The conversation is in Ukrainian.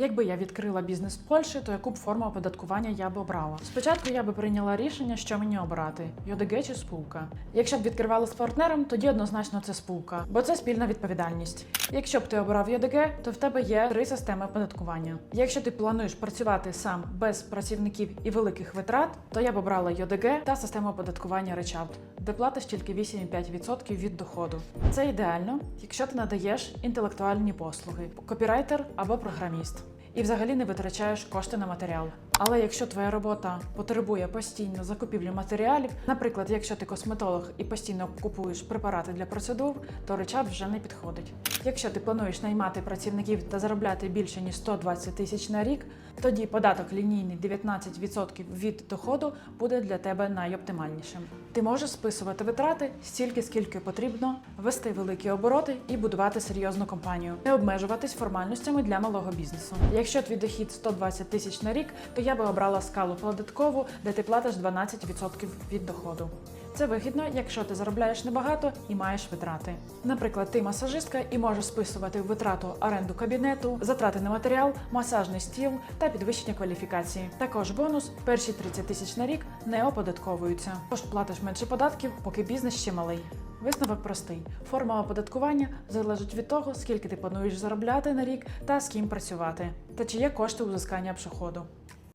Якби я відкрила бізнес в Польщі, то яку б форму оподаткування я б обрала? Спочатку я би прийняла рішення, що мені обрати: ЙОДГ чи спілка. Якщо б відкривала з партнером, тоді однозначно це спілка, бо це спільна відповідальність. Якщо б ти обрав ЙОДГ, то в тебе є три системи оподаткування. Якщо ти плануєш працювати сам без працівників і великих витрат, то я б обрала ЙОДГ та систему оподаткування Речавт, де платиш тільки 8,5% від доходу. Це ідеально, якщо ти надаєш інтелектуальні послуги, копірайтер або програміст. І взагалі не витрачаєш кошти на матеріал. Але якщо твоя робота потребує постійно закупівлі матеріалів, наприклад, якщо ти косметолог і постійно купуєш препарати для процедур, то речат вже не підходить. Якщо ти плануєш наймати працівників та заробляти більше ніж 120 тисяч на рік, тоді податок лінійний 19% від доходу буде для тебе найоптимальнішим. Ти можеш списувати витрати стільки, скільки потрібно, вести великі обороти і будувати серйозну компанію, не обмежуватись формальностями для малого бізнесу. Якщо твій дохід 120 тисяч на рік, то я би обрала скалу податкову, де ти платиш 12% від доходу. Це вигідно, якщо ти заробляєш небагато і маєш витрати. Наприклад, ти масажистка і можеш списувати витрату оренду кабінету, затрати на матеріал, масажний стіл та підвищення кваліфікації. Також бонус перші 30 тисяч на рік не оподатковуються. Тож платиш менше податків, поки бізнес ще малий. Висновок простий: форма оподаткування залежить від того, скільки ти плануєш заробляти на рік та з ким працювати, та чи є кошти у взискання.